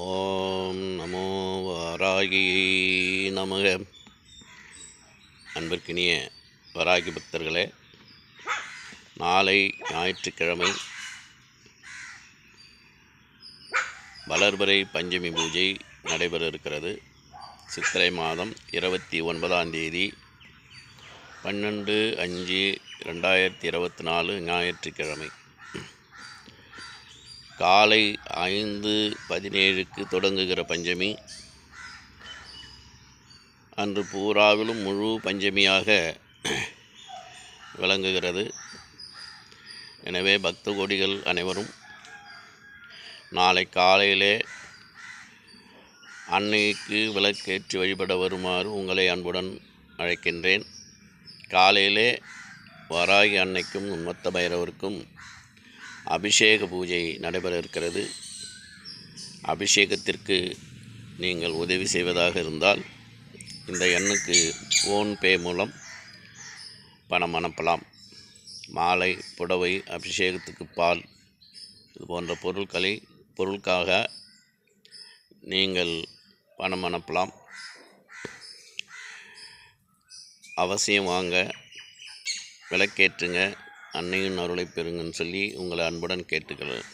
ஓம் நமோ வாராகியை நமக. அன்பிற்கினிய வராகி பக்தர்களே நாளை ஞாயிற்றுக்கிழமை வளர்பறை பஞ்சமி பூஜை நடைபெற இருக்கிறது சித்திரை மாதம் இருபத்தி ஒன்பதாம் தேதி பன்னெண்டு அஞ்சு ரெண்டாயிரத்தி இருபத்தி நாலு ஞாயிற்றுக்கிழமை. காலை ஐந்து பதினேழுக்கு தொடங்குகிற பஞ்சமி. அன்று பூராவிலும் முழு பஞ்சமியாக விளங்குகிறது. எனவே பக்த கோடிகள் அனைவரும் நாளை காலையிலே அன்னைக்கு விளக்கேற்றி வழிபட வருமாறு உங்களை அன்புடன் அழைக்கின்றேன். காலையிலே வராகி அன்னைக்கும் உன்மத்த பைரவருக்கும் அபிஷேக பூஜை நடைபெற இருக்கிறது. அபிஷேகத்திற்கு நீங்கள் உதவி செய்வதாக இருந்தால் இந்த எண்ணுக்கு ஃபோன்பே மூலம் பணம் அனுப்பலாம். மாலை புடவை அபிஷேகத்துக்கு பால் இது போன்ற பொருட்களை பொருட்காக நீங்கள் பணம் அனுப்பலாம். அவசியம் வாங்க விளக்கேற்றுங்க. அன்னையின் அருளை பெறுங்கன்னு சொல்லி உங்களை அன்புடன் கேட்டுக்கிறேன்.